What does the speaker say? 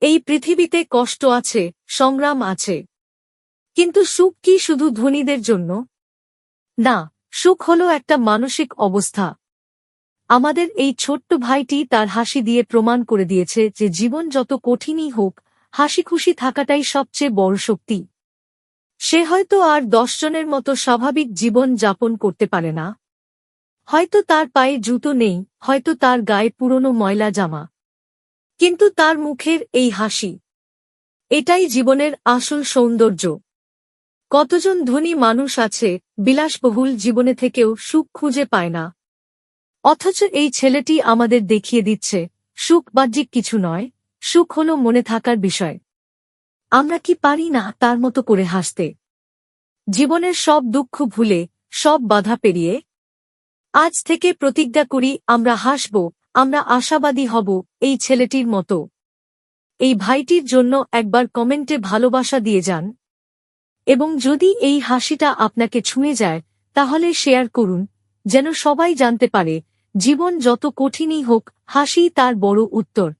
এই পৃথিবীতে কষ্ট আছে, সংগ্রাম আছে। কিন্তু সুখ কি শুধু ধনীদের জন্য? না, সুখ হল একটা মানসিক অবস্থা। আমাদের এই ছোট্ট ভাইটি তার হাসি দিয়ে প্রমাণ করে দিয়েছে যে জীবন যত কঠিনই হোক হাসি খুশি থাকাটাই সবচেয়ে বড় শক্তি। সে হয়তো আর দশজনের মতো স্বাভাবিক জীবন যাপন করতে পারে না। হয়তো তার পায়ে জুতো নেই, হয়তো তার গায়ে পুরনো ময়লা জামা। কিন্তু তার মুখের এই হাসি। এটাই জীবনের আসল সৌন্দর্য। কতজন ধনী মানুষ আছে, বিলাসবহুল জীবনে থেকেও সুখ খুঁজে পায় না। অথচ এই ছেলেটি আমাদের দেখিয়ে দিচ্ছে, সুখ বাহ্যিক কিছু নয়, সুখ হল মনে থাকার বিষয়। আমরা কি পারি না তার মতো করে হাসতে? জীবনের সব দুঃখ ভুলে, সব বাধা পেরিয়ে? আজ থেকে প্রতিজ্ঞা করি আমরা হাসব আমরা আশাবাদী হব এই ছেলেটির মতো। এই ভাইটির জন্য একবার কমেন্টে ভালোবাসা দিয়ে যান। এবং যদি এই হাসিটা আপনাকে ছুঁয়ে যায়, তাহলে শেয়ার করুন, যেন সবাই জানতে পারে, জীবন যত কঠিনই হোক হাসি তার বড় উত্তর।